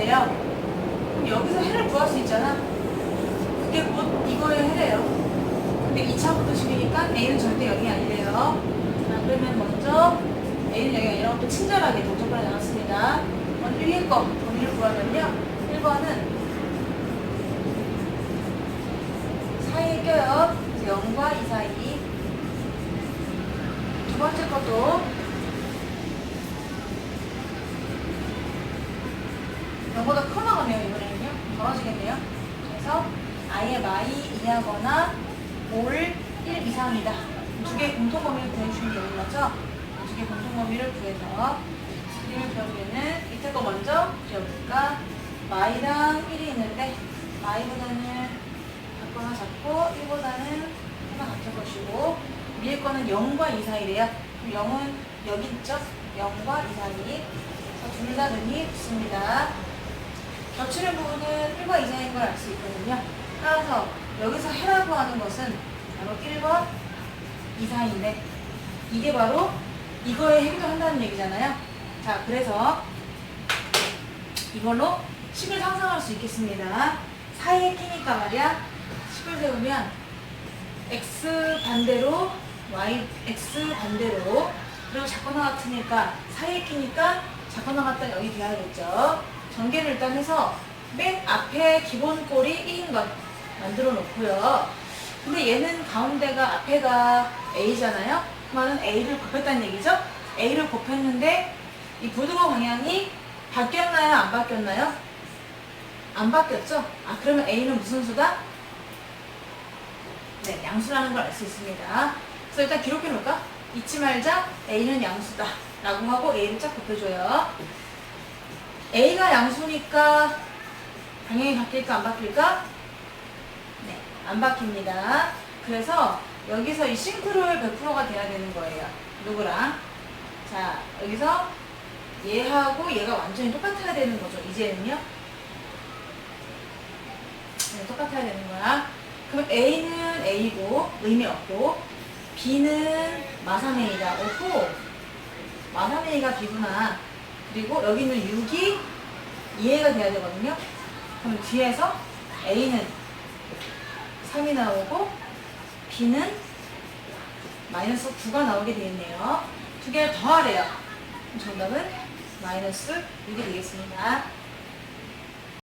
있는데요. 그럼 여기서 해를 구할 수 있잖아. 그게 곧 이거의 해래요. 근데 2차부터 식이니까 A는 절대 0이 아니래요. 자, 그러면 먼저 A는 0이 아니라 또 친절하게 동작을 나눴습니다. 먼저 위에 거 범위를 구하면요. 1번은 사이에 껴요. 0과 2 사이. 두 번째 것도 0보다 커 나가네요. 이번에는요. 벌어지겠네요. 그래서 i의 마이 2하거나 올 1 이상이다. 두 개의 공통 범위를 구해주시면 되는 거죠. 두 개의 공통 범위를 구해서 그림을 그려보면은 거 먼저 그려볼까? 마이랑 1이 있는데 마이보다는 작거나 작고 1보다는 하나 같은 것이고 위에 거는 0과 2 사이래요. 그럼 0은 여기 있죠? 0과 2 사이. 둘다 눈이 붙습니다. 겹치는 부분은 1과 2 사이인 걸 알 수 있거든요. 따라서 여기서 해라고 하는 것은 바로 1과 2 사이인데 이게 바로 이거에 해결한다는 얘기잖아요. 자, 그래서 이걸로 식을 상상할 수 있겠습니다. 사이에 끼니까 말이야. 식을 세우면 x 반대로 y x 반대로 그리고 작거나 같으니까 사이에 끼니까 작거나 같다 여기 돼야겠죠. 전개를 일단 해서 맨 앞에 기본 꼴이 1인 것 만들어 놓고요. 근데 얘는 가운데가 앞에가 A잖아요. 그러면 A를 곱했다는 얘기죠. A를 곱했는데 이 부등호 방향이 바뀌었나요? 안 바뀌었나요? 안 바뀌었죠? 아 그러면 A는 무슨 수다? 네, 양수라는 걸 알 수 있습니다. 그래서 일단 기록해 놓을까? 잊지 말자. A는 양수다. 라고 하고 A를 쫙 곱해줘요. A가 양수니까 방향이 바뀔까 안 바뀔까? 네, 안 바뀝니다. 그래서 여기서 이 싱크로율 100%가 돼야 되는 거예요. 누구랑? 자, 여기서 얘하고 얘가 완전히 똑같아야 되는 거죠. 이제는요. 네, 똑같아야 되는 거야. 그럼 A는 A고 의미 없고 B는 마사메이다. 오호. 마사메이가 B구나. 그리고 여기는 6이 이해가 돼야 되거든요. 그럼 뒤에서 A는 3이 나오고 B는 마이너스 9가 나오게 되겠네요. 두 개를 더하래요. 정답은 마이너스 6이 되겠습니다.